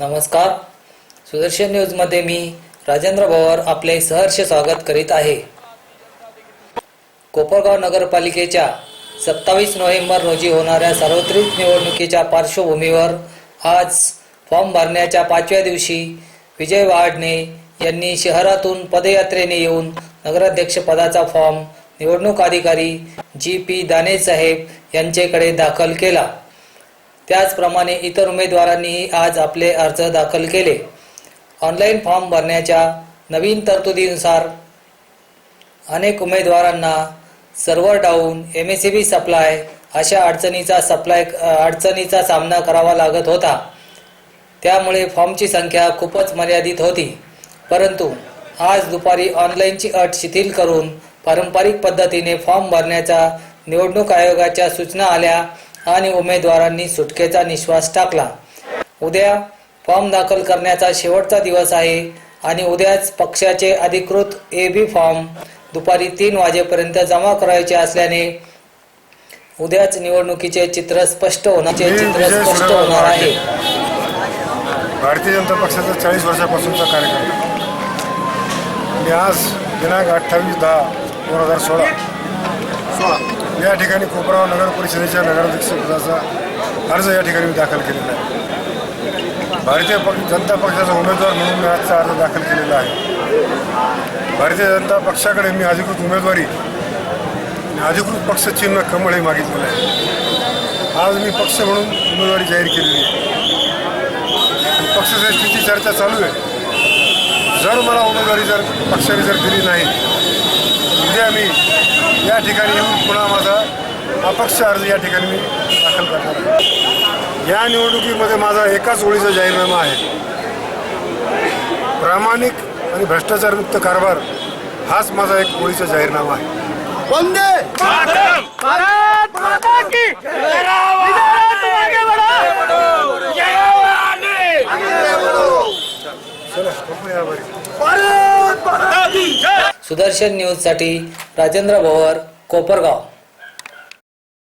नमस्कार. सुदर्शन न्यूजमध्ये मी राजेंद्र पवार आपले सहर्ष स्वागत करीत आहे. कोपरगाव नगरपालिकेच्या सत्तावीस नोव्हेंबर रोजी होणाऱ्या सार्वत्रिक निवडणुकीच्या पार्श्वभूमीवर आज फॉर्म भरण्याच्या पाचव्या दिवशी विजय वाडणे यांनी शहरातून पदयात्रेने येऊन नगराध्यक्षपदाचा फॉर्म निवडणूक अधिकारी जी पी दाने साहेब यांच्याकडे दाखल केला. त्याचप्रमाणे इतर उमेदवारांनीही आज आपले अर्ज दाखल केले. ऑनलाईन फॉर्म भरण्याच्या नवीन तरतुदीनुसार अनेक उमेदवारांना server down M S B supply अशा अडचणीचा सप्लाय अडचणीचा सामना करावा लागत होता. त्यामुळे फॉर्मची संख्या खूपच मर्यादित होती. परंतु आज दुपारी ऑनलाईनची अट शिथिल करून पारंपरिक पद्धतीने फॉर्म भरण्याचा निवडणूक आयोगाच्या सूचना आल्या. आणि उमेदवारांनी सुटकेचा निश्वास टाकला. उद्या फॉर्म दाखल करण्याचा शेवटचा दिवस आहे आणि उद्याच पक्षाचे अधिकृत ए बी फॉर्म दुपारी तीन वाजेपर्यंत जमा करायचे असल्याने उद्याच निवडणुकीचे चित्र स्पष्ट होण्याचे चित्र स्पष्ट होणार आहे. भारतीय जनता पक्षाचा चाळीस वर्षापासूनचा कार्यकर्ता. मी आज दिनांक अठ्ठावीस दहा दोन हजार सोळा. सोळा या ठिकाणी कोपराव नगर परिषदेच्या नगराध्यक्षपदाचा अर्ज या ठिकाणी मी दाखल केलेला आहे. भारतीय पक्ष जनता पक्षाचा उमेदवार म्हणून मी आजचा अर्ज दाखल केलेला आहे. भारतीय जनता पक्षाकडे मी अधिकृत उमेदवारी अधिकृत पक्ष चिन्ह कमळ हे मागितलेलं आहे. आज मी पक्ष म्हणून उमेदवारी जाहीर केलेली आहे. आणि स्थिती चर्चा चालू आहे. जर मला उमेदवारी जर पक्षाने जर दिली नाही उद्या मी या ठिकाणी येऊन पुन्हा माझा अपक्ष अर्ज या ठिकाणी मी दाखल करणार आहे. या निवडणुकीमध्ये माझा एकाच ओळीचा जाहीरनामा आहे. प्रामाणिक आणि भ्रष्टाचारमुक्त कारभार हाच माझा एक ओळीचा जाहीरनामा आहे. वंदे सुदर्शन न्यूजसाठी राजेंद्र भोवर कोपरगाव.